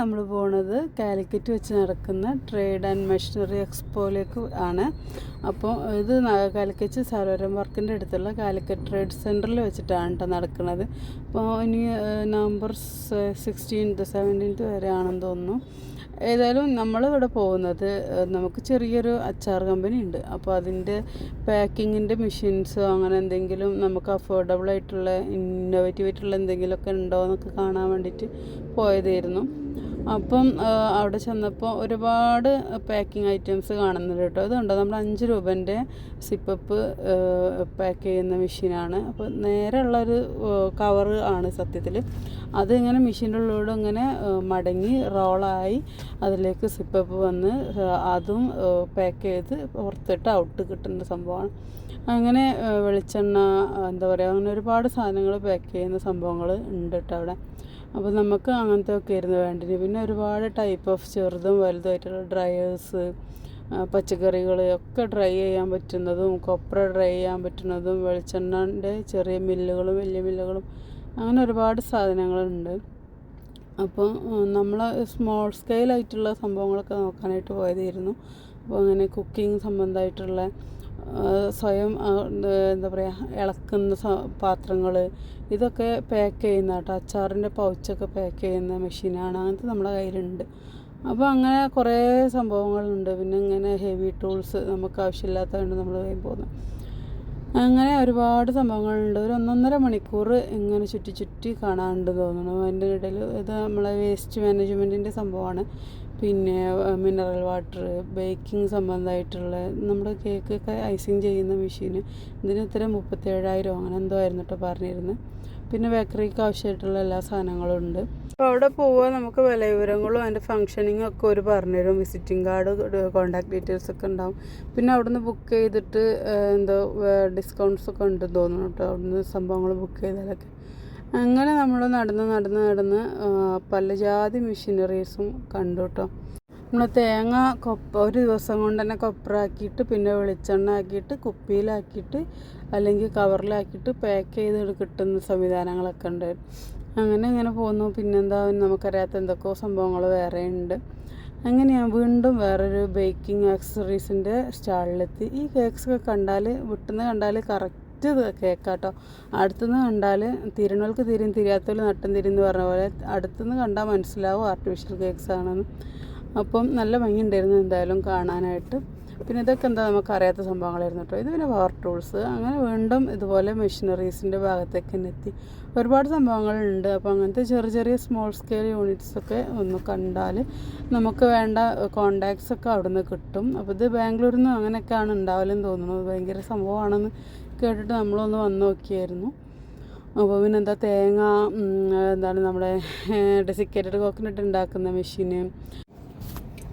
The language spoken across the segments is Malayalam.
നമ്മൾ പോണത് കാലിക്കറ്റ് വെച്ച് നടക്കുന്ന ട്രേഡ് ആൻഡ് മെഷീനറി എക്സ്പോയിലേക്ക് ആണ്. അപ്പോൾ ഇത് കാലിക്കറ്റ് സരോരം വർക്കിന്റെ അടുത്തുള്ള കാലിക്കറ്റ് ട്രേഡ് സെന്ററിൽ വെച്ചിട്ടാണ് കേട്ടോ നടക്കുന്നത് അപ്പോൾ ഇനി നവംബർ സിക്സ്റ്റീൻത്ത് സെവന്റീൻത്ത് വരെ ആണെന്ന് തോന്നുന്നു. ഏതായാലും നമ്മളിവിടെ പോകുന്നത് നമുക്ക് ചെറിയൊരു അച്ചാർ കമ്പനി ഉണ്ട്. അപ്പോൾ അതിന്റെ പാക്കിങ്ങിന്റെ മെഷീൻസോ അങ്ങനെ എന്തെങ്കിലും നമുക്ക് അഫോർഡബിൾ ആയിട്ടുള്ള ഇന്നോവേറ്റീവ് ആയിട്ടുള്ള എന്തെങ്കിലുമൊക്കെ ഉണ്ടോ എന്നൊക്കെ കാണാൻ വേണ്ടിയിട്ട് പോയതായിരുന്നു. അപ്പം അവിടെ ചെന്നപ്പോൾ ഒരുപാട് പാക്കിംഗ് ഐറ്റംസ് കാണുന്നുണ്ട് കേട്ടോ. ഇതുണ്ടോ? നമ്മൾ അഞ്ച് രൂപന്റെ സിപ്പപ്പ് പാക്ക് ചെയ്യുന്ന മെഷീനാണ് അപ്പോൾ നേരെയുള്ളൊരു കവർ ആണ് സത്യത്തിൽ അതിങ്ങനെ മെഷീന്റെ ഉള്ളിലൂടെ ഇങ്ങനെ മടങ്ങി റോളായി അതിലേക്ക് സിപ്പപ്പ് വന്ന് അതും പാക്ക് ചെയ്ത് പുറത്തിട്ട് ഔട്ട് കിട്ടുന്ന സംഭവമാണ്. അങ്ങനെ വെളിച്ചെണ്ണ എന്താ പറയുക അങ്ങനെ ഒരുപാട് സാധനങ്ങൾ പാക്ക് ചെയ്യുന്ന സംഭവങ്ങൾ ഉണ്ട് കേട്ടോ അവിടെ. അപ്പോൾ നമുക്ക് അങ്ങനത്തെ ഒക്കെ ആയിരുന്നു വേണ്ടത്. പിന്നെ ഒരുപാട് ടൈപ്പ് ഓഫ് ചെറുതും വലുതുമായിട്ടുള്ള ഡ്രയേഴ്സ് പച്ചക്കറികൾ ഒക്കെ ഡ്രൈ ചെയ്യാൻ പറ്റുന്നതും കൊപ്ര ഡ്രൈ ചെയ്യാൻ പറ്റുന്നതും വെളിച്ചെണ്ണന്റെ ചെറിയ മില്ലുകളും വലിയ മില്ലുകളും അങ്ങനെ ഒരുപാട് സാധനങ്ങളുണ്ട്. അപ്പോൾ നമ്മൾ സ്മോൾ സ്കെയിലായിട്ടുള്ള സംഭവങ്ങളൊക്കെ നോക്കാനായിട്ട് പോയതായിരുന്നു. അപ്പോൾ അങ്ങനെ കുക്കിംഗ് സംബന്ധമായിട്ടുള്ള സ്വയം എന്താ പറയുക ഇളക്കുന്ന പാത്രങ്ങൾ ഇതൊക്കെ പാക്ക് ചെയ്യുന്ന കേട്ടോ. അച്ചാറിന്റെ പൗച്ചൊക്കെ പാക്ക് ചെയ്യുന്ന മെഷീനാണ്. അങ്ങനത്തെ നമ്മുടെ കയ്യിലുണ്ട്. അപ്പോൾ അങ്ങനെ കുറേ സംഭവങ്ങളുണ്ട്. പിന്നെ ഇങ്ങനെ ഹെവി ടൂൾസ് നമുക്ക് ആവശ്യമില്ലാത്തതുകൊണ്ട് നമ്മൾ പോകുന്നത് അങ്ങനെ ഒരുപാട് സംഭവങ്ങളുണ്ട്. ഒരു ഒന്നൊന്നര മണിക്കൂർ ഇങ്ങനെ ചുറ്റി ചുറ്റി കാണാനുണ്ട് തോന്നുന്നു. അതിന്റെ ഇടയിൽ ഇത് നമ്മളെ വേസ്റ്റ് മാനേജ്മെന്റിന്റെ സംഭവമാണ്. പിന്നെ മിനറൽ വാട്ടർ ബേക്കിംഗ് സംബന്ധമായിട്ടുള്ള നമ്മുടെ കേക്കൊക്കെ ഐസിങ് ചെയ്യുന്ന മെഷീൻ ഇതിന് ഇത്ര മുപ്പത്തേഴായിരം അങ്ങനെ എന്തോ ആയിരുന്നു കേട്ടോ പറഞ്ഞിരുന്നത് പിന്നെ ബേക്കറിക്ക് ആവശ്യമായിട്ടുള്ള എല്ലാ സാധനങ്ങളും ഉണ്ട്. അപ്പോൾ അവിടെ പോവുക നമുക്ക് വില വിവരങ്ങളും അതിന്റെ ഫംഗ്ഷനിങ് ഒക്കെ ഒരു പറഞ്ഞുതരും. വിസിറ്റിംഗ് കാർഡ് കോൺടാക്ട് ഡീറ്റെയിൽസ് ഒക്കെ ഉണ്ടാവും. പിന്നെ അവിടുന്ന് ബുക്ക് ചെയ്തിട്ട് എന്താ ഡിസ്കൗണ്ട്സ് ഒക്കെ ഉണ്ട് തോന്നുന്നു കേട്ടോ. അവിടുന്ന് സംഭവങ്ങൾ ബുക്ക് ചെയ്താലൊക്കെ അങ്ങനെ നമ്മൾ നടന്ന് നടന്ന് നടന്ന് പല ജാതി മെഷീനറീസും കണ്ടു കേട്ടോ. നമ്മൾ തേങ്ങ കൊപ്പ ഒരു ദിവസം കൊണ്ട് തന്നെ കൊപ്രാക്കിയിട്ട് പിന്നെ വെളിച്ചെണ്ണ ആക്കിയിട്ട് കുപ്പിയിലാക്കിയിട്ട് അല്ലെങ്കിൽ കവറിലാക്കിയിട്ട് പാക്ക് ചെയ്ത് കിട്ടുന്ന സംവിധാനങ്ങളൊക്കെ ഉണ്ട്. അങ്ങനെ ഇങ്ങനെ പോകുന്നു. പിന്നെന്താ നമുക്കറിയാത്ത എന്തൊക്കെ സംഭവങ്ങൾ വേറെ ഉണ്ട്. അങ്ങനെ ഞാൻ വീണ്ടും വേറൊരു ബേക്കിംഗ് ആക്സസറീസിന്റെ സ്റ്റാളിലെത്തി. ഈ കേക്ക്സൊക്കെ കണ്ടാൽ വിട്ടുന്ന കണ്ടാൽ കറക്റ്റ് കേക്കാട്ടോ അടുത്തുനിന്ന് കണ്ടാൽ തിരുണോൾക്ക് തിരിയും തിരിയാത്തവർ നട്ടം തിരിയെന്ന് പറഞ്ഞ പോലെ അടുത്തുനിന്ന് കണ്ടാൽ മനസ്സിലാവും ആർട്ടിഫിഷ്യൽ കേക്ക്സ് ആണെന്ന്. അപ്പം നല്ല ഭംഗിയുണ്ടായിരുന്നു എന്തായാലും കാണാനായിട്ട്. പിന്നെ ഇതൊക്കെ എന്താ നമുക്ക് അറിയാത്ത സംഭവങ്ങളായിരുന്നു കേട്ടോ. ഇത് പിന്നെ പവർ ടൂൾസ് അങ്ങനെ വീണ്ടും ഇതുപോലെ മെഷീനറീസിന്റെ ഭാഗത്തേക്ക് തന്നെ എത്തി. ഒരുപാട് സംഭവങ്ങളുണ്ട്. അപ്പോൾ അങ്ങനത്തെ ചെറിയ ചെറിയ സ്മോൾ സ്കെയിൽ യൂണിറ്റ്സൊക്കെ ഒന്ന് കണ്ടാൽ നമുക്ക് വേണ്ട കോണ്ടാക്ട്സ് ഒക്കെ അവിടെ നിന്ന് കിട്ടും. അപ്പോൾ ഇത് ബാംഗ്ലൂരിൽ നിന്ന് അങ്ങനെയൊക്കെയാണ് ഉണ്ടാവലെന്ന് തോന്നുന്നു. ഭയങ്കര സംഭവമാണെന്ന് കേട്ടിട്ട് നമ്മളൊന്ന് വന്ന് നോക്കിയായിരുന്നു. അപ്പോൾ പിന്നെ എന്താ തേങ്ങ എന്താണ് നമ്മുടെ ഡെസിക്കേറ്റഡ് കോക്കനട്ട് ഉണ്ടാക്കുന്ന മെഷീന്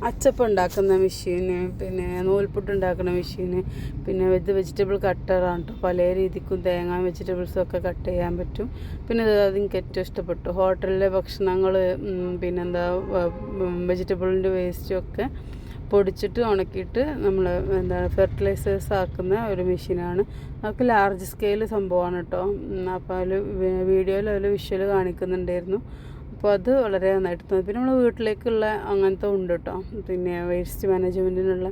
അച്ചപ്പം ഉണ്ടാക്കുന്ന മെഷീന് പിന്നെ നൂൽപുട്ട് ഉണ്ടാക്കുന്ന മെഷീന് പിന്നെ ഇത് വെജിറ്റബിൾ കട്ടറാണ് കേട്ടോ പല രീതിക്കും തേങ്ങ വെജിറ്റബിൾസും ഒക്കെ കട്ട് ചെയ്യാൻ പറ്റും. പിന്നെ അതെനിക്ക് ഏറ്റവും ഇഷ്ടപ്പെട്ടു. ഹോട്ടലിലെ ഭക്ഷണങ്ങൾ പിന്നെന്താ വെജിറ്റബിളിന്റെ വേസ്റ്റും ഒക്കെ പൊടിച്ചിട്ട് ഉണക്കിയിട്ട് നമ്മൾ എന്താ ഫെർട്ടിലൈസേഴ്സ് ആക്കുന്ന ഒരു മെഷീനാണ് അതൊക്കെ ലാർജ് സ്കെയിൽ സംഭവമാണ് കേട്ടോ അപ്പോൾ അതിൽ വീഡിയോയിൽ അതിൽ വിഷ്വൽ കാണിക്കുന്നുണ്ടായിരുന്നു. അപ്പോൾ അത് വളരെ നന്നായിട്ട് തോന്നി. പിന്നെ നമ്മൾ വീട്ടിലേക്കുള്ള അങ്ങനത്തെ ഉണ്ട് കേട്ടോ പിന്നെ വേസ്റ്റ് മാനേജ്മെന്റിനുള്ള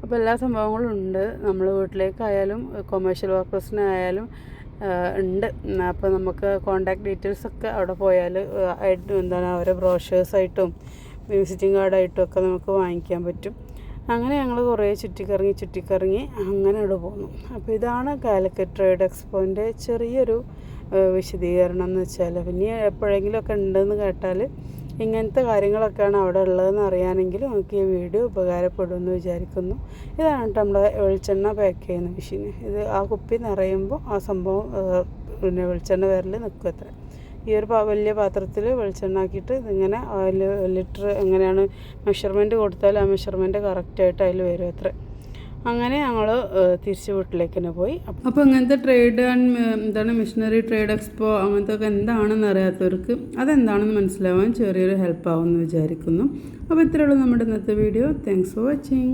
അപ്പോൾ എല്ലാ സംഭവങ്ങളും ഉണ്ട്. നമ്മൾ വീട്ടിലേക്കായാലും കൊമേഴ്ഷ്യൽ വർക്കേഴ്സിനായാലും ഉണ്ട്. അപ്പോൾ നമുക്ക് കോണ്ടാക്ട് ഡീറ്റെയിൽസ് ഒക്കെ അവിടെ പോയാൽ ആയിട്ട് എന്താണ് അവരെ ബ്രോഷേഴ്സായിട്ടും വിസിറ്റിംഗ് കാർഡായിട്ടും ഒക്കെ നമുക്ക് വാങ്ങിക്കാൻ പറ്റും. അങ്ങനെ ഞങ്ങൾ കുറേ ചുറ്റിക്കറങ്ങി ചുറ്റിക്കറങ്ങി അങ്ങനെ അവിടെ പോന്നു. അപ്പോൾ ഇതാണ് കാലിക്കറ്റ് ട്രേഡ് എക്സ്പോന്റെ ചെറിയൊരു വിശദീകരണം എന്ന് വെച്ചാൽ പിന്നെ എപ്പോഴെങ്കിലുമൊക്കെ ഉണ്ടെന്ന് കേട്ടാൽ ഇങ്ങനത്തെ കാര്യങ്ങളൊക്കെയാണ് അവിടെ ഉള്ളതെന്ന് അറിയാനെങ്കിൽ നമുക്ക് ഈ വീഡിയോ ഉപകാരപ്പെടുമെന്ന് വിചാരിക്കുന്നു. ഇതാണ് കേട്ടോ നമ്മുടെ വെളിച്ചെണ്ണ പാക്ക് ചെയ്യുന്ന മെഷീൻ ഇത് ആ കുപ്പി നിറയുമ്പോൾ ആ സംഭവം പിന്നെ വെളിച്ചെണ്ണ വിരൽ നിൽക്കും അത്ര ഈ ഒരു വലിയ പാത്രത്തിൽ വെളിച്ചെണ്ണ ആക്കിയിട്ട് ഇതിങ്ങനെ അതിൽ ലിറ്റർ എങ്ങനെയാണ് മെഷർമെന്റ് കൊടുത്താൽ ആ മെഷർമെന്റ് കറക്റ്റായിട്ട് അതിൽ വരും അത്ര. അങ്ങനെ ഞങ്ങൾ തിരിച്ച് വീട്ടിലേക്ക് തന്നെ പോയി. അപ്പോൾ അങ്ങനത്തെ ട്രേഡ് ആൻഡ് എന്താണ് മിഷനറി ട്രേഡ് എക്സ്പോ അങ്ങനത്തെ ഒക്കെ എന്താണെന്ന് അറിയാത്തവർക്ക് അതെന്താണെന്ന് മനസ്സിലാവാൻ ചെറിയൊരു ഹെൽപ്പ് ആവുമെന്ന് വിചാരിക്കുന്നു അപ്പോൾ ഇത്രയുള്ളൂ നമ്മുടെ ഇന്നത്തെ വീഡിയോ. Thanks for watching